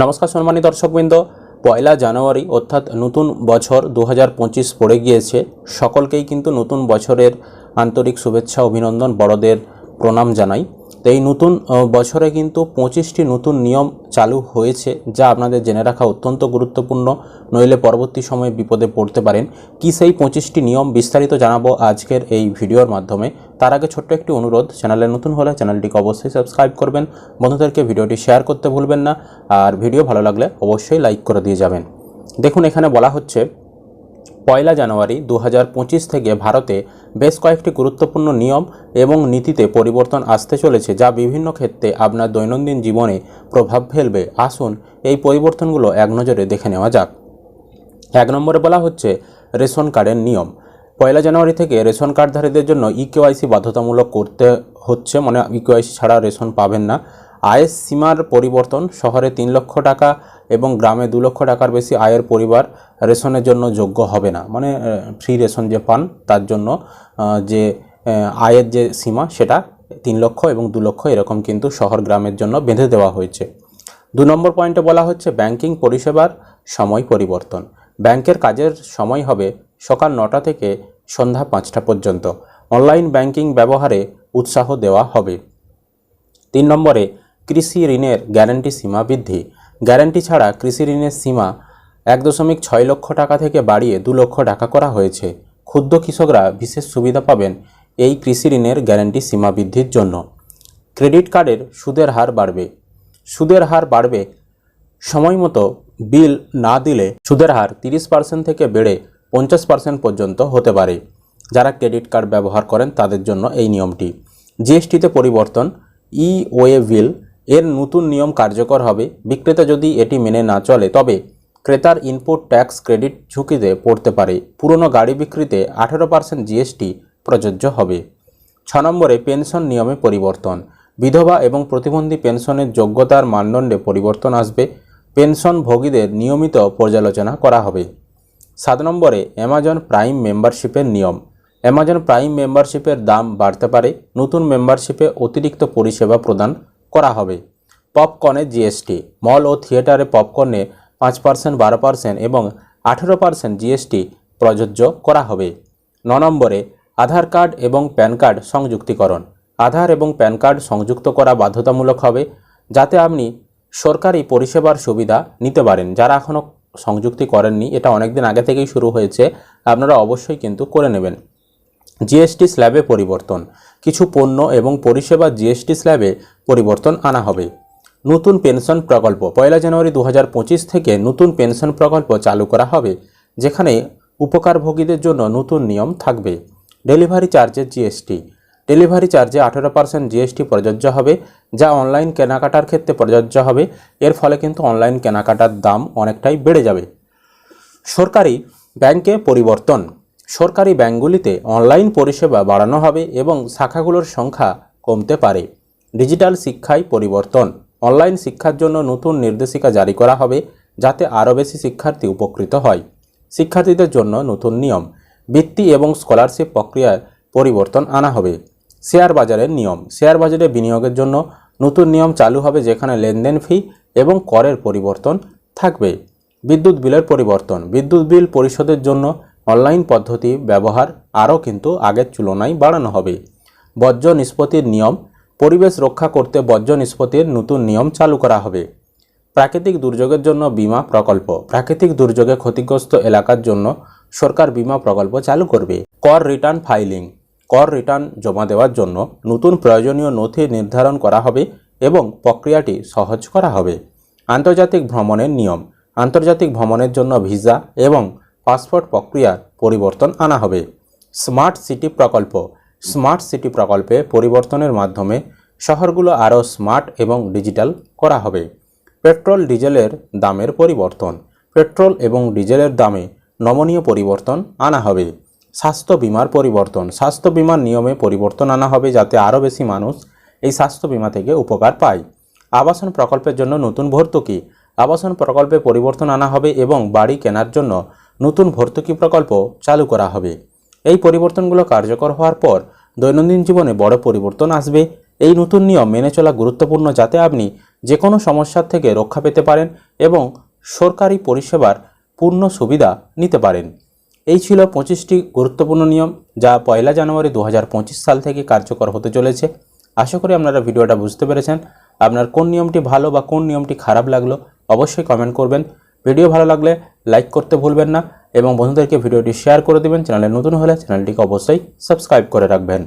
নমস্কার সম্মানিত দর্শকবৃন্দ, পয়লা জানুয়ারি অর্থাৎ নতুন বছর দু হাজার পঁচিশ পড়ে গিয়েছে। সকলকেই কিন্তু নতুন বছরের আন্তরিক শুভেচ্ছা, অভিনন্দন বড়দের প্রণাম জানাই। তো এই নতুন বছরে কিন্তু পঁচিশটি নতুন নিয়ম চালু হয়েছে, যা আপনাদের জেনে রাখা অত্যন্ত গুরুত্বপূর্ণ। নইলে পরবর্তী সময়ে বিপদে পড়তে পারেন। কি সেই পঁচিশটি নিয়ম বিস্তারিত জানাব আজকের এই ভিডিওর মাধ্যমে। তার আগে ছোট্ট একটি অনুরোধ, চ্যানেলে নতুন হলে চ্যানেলটিকে অবশ্যই সাবস্ক্রাইব করবেন, বন্ধুদেরকে ভিডিওটি শেয়ার করতে ভুলবেন না, আর ভিডিও ভালো লাগলে অবশ্যই লাইক করে দিয়ে যাবেন। দেখুন, এখানে বলা হচ্ছে, পয়লা জানুয়ারি দু হাজার পঁচিশ থেকে ভারতে বেশ কয়েকটি গুরুত্বপূর্ণ নিয়ম এবং নীতিতে পরিবর্তন আসতে চলেছে, যা বিভিন্ন ক্ষেত্রে আপনার দৈনন্দিন জীবনে প্রভাব ফেলবে। আসুন, এই পরিবর্তনগুলো এক নজরে দেখে নেওয়া যাক। এক নম্বরে বলা হচ্ছে, রেশন কার্ডের নিয়ম। পয়লা জানুয়ারি থেকে রেশন কার্ডধারীদের জন্য ইকেওয়াইসি বাধ্যতামূলক করতে হচ্ছে মানে ইকেওয়াইসি ছাড়া রেশন পাবেন না। আয়ের সীমার পরিবর্তন, শহরে তিন লক্ষ টাকা এবং গ্রামে দু লক্ষ টাকার বেশি আয়ের পরিবার রেশনের জন্য যোগ্য হবে না। মানে ফ্রি রেশন যে পান, তার জন্য যে আয়ের যে সীমা, সেটা তিন লক্ষ এবং দু লক্ষ এরকম কিন্তু শহর গ্রামের জন্য বেঁধে দেওয়া হয়েছে। দু নম্বর পয়েন্টে বলা হচ্ছে ব্যাংকিং পরিষেবার সময় পরিবর্তন। ব্যাংকের কাজের সময় হবে সকাল নটা থেকে সন্ধ্যা পাঁচটা পর্যন্ত। অনলাইন ব্যাংকিং ব্যবহারে উৎসাহ দেওয়া হবে। তিন নম্বরে, কৃষি ঋণের গ্যারান্টি সীমা বৃদ্ধি। গ্যারান্টি ছাড়া কৃষি ঋণের সীমা এক দশমিক ছয় লক্ষ টাকা থেকে বাড়িয়ে দু লক্ষ টাকা করা হয়েছে। ক্ষুদ্র কৃষকরা বিশেষ সুবিধা পাবেন এই কৃষি ঋণের গ্যারান্টি সীমা বৃদ্ধির জন্য। ক্রেডিট কার্ডের সুদের হার বাড়বে। সুদের হার বাড়বে। সময় মতো বিল না দিলে সুদের হার তিরিশ পার্সেন্ট থেকে বেড়ে পঞ্চাশ পার্সেন্ট পর্যন্ত হতে পারে। যারা ক্রেডিট কার্ড ব্যবহার করেন, তাদের জন্য এই নিয়মটি। জিএসটিতে পরিবর্তন ই ওয়ে বিল এর নতুন নিয়ম কার্যকর হবে। বিক্রেতা যদি এটি মেনে না চলে, তবে ক্রেতার ইনপুট ট্যাক্স ক্রেডিট ঝুঁকিতে পড়তে পারে। পুরনো গাড়ি বিক্রিতে আঠেরো পার্সেন্ট জিএসটি প্রযোজ্য হবে। ছ নম্বরে, পেনশন নিয়মে পরিবর্তন। বিধবা এবং প্রতিবন্ধী পেনশনের যোগ্যতার মানদণ্ডে পরিবর্তন আসবে। পেনশন ভোগীদের নিয়মিত পর্যালোচনা করা হবে। সাত নম্বরে অ্যামাজন প্রাইম মেম্বারশিপের নিয়ম। অ্যামাজন প্রাইম মেম্বারশিপের দাম বাড়তে পারে, নতুন মেম্বারশিপে অতিরিক্ত পরিষেবা প্রদান করা হবে। পপকর্নের জিএসটি মল ও থিয়েটারে পপকর্নে পাঁচ পার্সেন্ট বারো পার্সেন্ট এবং আঠেরো পার্সেন্ট জিএসটি প্রযোজ্য করা হবে। ন নম্বরে আধার কার্ড এবং প্যান কার্ড সংযুক্তিকরণ। আধার এবং প্যান কার্ড সংযুক্ত করা বাধ্যতামূলক হবে, যাতে আপনি সরকারি পরিষেবার সুবিধা নিতে পারেন, যারা এখনও সংযুক্তি করেননি। এটা অনেক দিন আগে থেকেই শুরু হয়েছে। আপনারা অবশ্যই কিন্তু করে নেবেন। জিএসটি স্ল্যাবে পরিবর্তন। কিছু পণ্য এবং পরিষেবা জিএসটি স্ল্যাবে পরিবর্তন আনা হবে। নতুন পেনশন প্রকল্প। পয়লা জানুয়ারি দু হাজার পঁচিশ থেকে নতুন পেনশন প্রকল্প চালু করা হবে, যেখানে উপকারভোগীদের জন্য নতুন নিয়ম থাকবে। ডেলিভারি চার্জের জিএসটি ডেলিভারি চার্জে আঠেরো পার্সেন্ট জিএসটি প্রযোজ্য হবে, যা অনলাইন কেনাকাটার ক্ষেত্রে প্রযোজ্য হবে। এর ফলে কিন্তু অনলাইন কেনাকাটার দাম অনেকটাই বেড়ে যাবে। সরকারি ব্যাংকে পরিবর্তন। সরকারি ব্যাংকগুলিতে অনলাইন পরিষেবা বাড়ানো হবে এবং শাখাগুলোর সংখ্যা কমতে পারে। ডিজিটাল শিক্ষায় পরিবর্তন। অনলাইন শিক্ষার জন্য নতুন নির্দেশিকা জারি করা হবে, যাতে আরও বেশি শিক্ষার্থী উপকৃত হয়। শিক্ষার্থীদের জন্য নতুন নিয়ম। বৃত্তি এবং স্কলারশিপ প্রক্রিয়ায় পরিবর্তন আনা হবে। শেয়ার বাজারের নিয়ম। শেয়ার বাজারে বিনিয়োগের জন্য নতুন নিয়ম চালু হবে যেখানে লেনদেন ফি এবং করের পরিবর্তন থাকবে। বিদ্যুৎ বিলের পরিবর্তন। বিদ্যুৎ বিল পরিশোধের জন্য অনলাইন পদ্ধতি ব্যবহার আরও কিন্তু আগের তুলনায় বাড়ানো হবে। বর্জ্য নিষ্পত্তির নিয়ম। পরিবেশ রক্ষা করতে বর্জ্য নিষ্পত্তির নতুন নিয়ম চালু করা হবে। প্রাকৃতিক দুর্যোগের জন্য বিমা প্রকল্প। প্রাকৃতিক দুর্যোগে ক্ষতিগ্রস্ত এলাকার জন্য সরকার বিমা প্রকল্প চালু করবে। কর রিটার্ন ফাইলিং। কর রিটার্ন জমা দেওয়ার জন্য নতুন প্রয়োজনীয় নথি নির্ধারণ করা হবে এবং প্রক্রিয়াটি সহজ করা হবে। আন্তর্জাতিক ভ্রমণের নিয়ম, আন্তর্জাতিক ভ্রমণের জন্য ভিসা এবং পাসপোর্ট প্রক্রিয়ার পরিবর্তন আনা হবে। স্মার্ট সিটি প্রকল্প, স্মার্ট সিটি প্রকল্পে পরিবর্তনের মাধ্যমে শহরগুলো আরও স্মার্ট এবং ডিজিটাল করা হবে। পেট্রোল ডিজেলের দামের পরিবর্তন, পেট্রোল এবং ডিজেলের দামে নমনীয় পরিবর্তন আনা হবে। স্বাস্থ্য বিমার পরিবর্তন। স্বাস্থ্য বিমার নিয়মে পরিবর্তন আনা হবে যাতে আরও বেশি মানুষ এই স্বাস্থ্য বিমা থেকে উপকার পায়। আবাসন প্রকল্পের জন্য নতুন ভর্তুকি। আবাসন প্রকল্পে পরিবর্তন আনা হবে এবং বাড়ি কেনার জন্য নতুন ভর্তুকি প্রকল্প চালু করা হবে। এই পরিবর্তনগুলো কার্যকর হওয়ার পর দৈনন্দিন জীবনে বড় পরিবর্তন আসবে। এই নতুন নিয়ম মেনে চলা গুরুত্বপূর্ণ যাতে আপনি যে কোনো সমস্যার থেকে রক্ষা পেতে পারেন এবং সরকারি পরিষেবার পূর্ণ সুবিধা নিতে পারেন। এই ছিল পঁচিশটি গুরুত্বপূর্ণ নিয়ম, যা পয়লা জানুয়ারি দু হাজার পঁচিশ সাল থেকে কার্যকর হতে চলেছে। আশা করি আপনারা ভিডিওটা বুঝতে পেরেছেন। আপনার কোন নিয়মটি ভালো বা কোন নিয়মটি খারাপ লাগল, অবশ্যই কমেন্ট করবেন। ভিডিও ভালো লাগলে লাইক করতে ভুলবেন না, এবং বন্ধুদেরকে ভিডিওটি শেয়ার করে দেবেন। চ্যানেলে নতুন হলে চ্যানেলটিকে অবশ্যই সাবস্ক্রাইব করে রাখবেন।